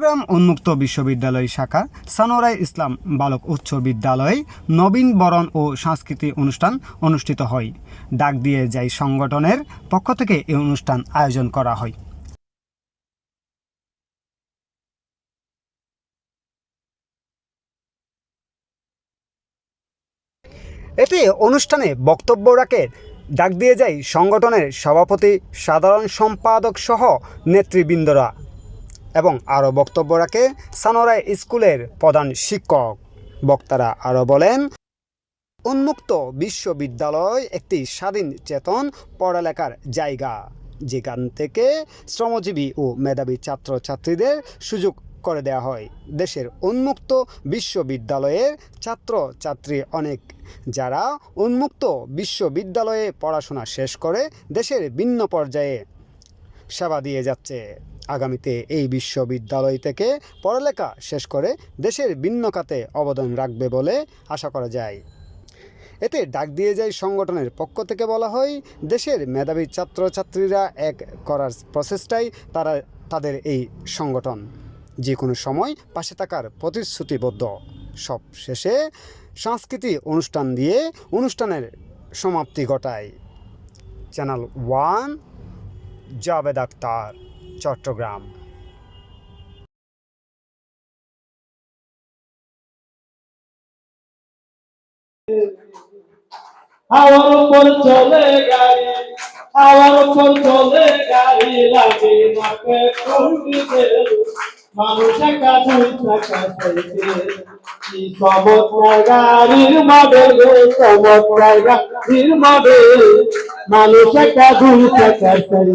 চট্টগ্রাম উন্মুক্ত বিশ্ববিদ্যালয় শাখা সানোরাই ইসলাম বালক উচ্চ বিদ্যালয়ে নবীন বরণ ও সাংস্কৃতিক অনুষ্ঠান অনুষ্ঠিত হয়। ডাক দিয়ে যাই সংগঠনের পক্ষ থেকে এই অনুষ্ঠান আয়োজন করা হয়। এতে অনুষ্ঠানে বক্তব্য রাখে ডাক দিয়ে যায় সংগঠনের সভাপতি, সাধারণ সম্পাদক সহ নেতৃবৃন্দরা। এবং আরও বক্তব্য রাখে সানোরাই স্কুলের প্রধান শিক্ষক। বক্তারা আরও বলেন, উন্মুক্ত বিশ্ববিদ্যালয় একটি স্বাধীন, চেতন, পড়ালেখার জায়গা, যেখান থেকে শ্রমজীবী ও মেধাবী ছাত্রছাত্রীদের সুযোগ করে দেওয়া হয়। দেশের উন্মুক্ত বিশ্ববিদ্যালয়ের ছাত্রছাত্রী অনেক। যারা উন্মুক্ত বিশ্ববিদ্যালয়ে পড়াশোনা শেষ করে দেশের ভিন্ন পর্যায়ে সেবা দিয়ে যাচ্ছে। আগামীতে এই বিশ্ববিদ্যালয় থেকে পড়ালেখা শেষ করে দেশের ভিন্ন খাতে অবদান রাখবে বলে আশা করা যায়। এতে ডাক দিয়ে যায় সংগঠনের পক্ষ থেকে বলা হয়, দেশের মেধাবী ছাত্রছাত্রীরা এক করার প্রচেষ্টাই তারা, তাদের এই সংগঠন। যে কোনো সময় পাশে থাকার প্রতিশ্রুতিবদ্ধ। সব শেষে সাংস্কৃতিক অনুষ্ঠান দিয়ে অনুষ্ঠানের সমাপ্তি ঘটায়। Channel one Javed Akhtar Chattogram. আমার উপর চলে গাড়ি আমার উপর চলে গাড়ি লাগে কর্মীতে মানুষ একা দুই চাকা সাইকেল কি চমৎকার গাড়ির মডেল রে চমৎকার গাড়ির মডেল মানুষ সাইকেল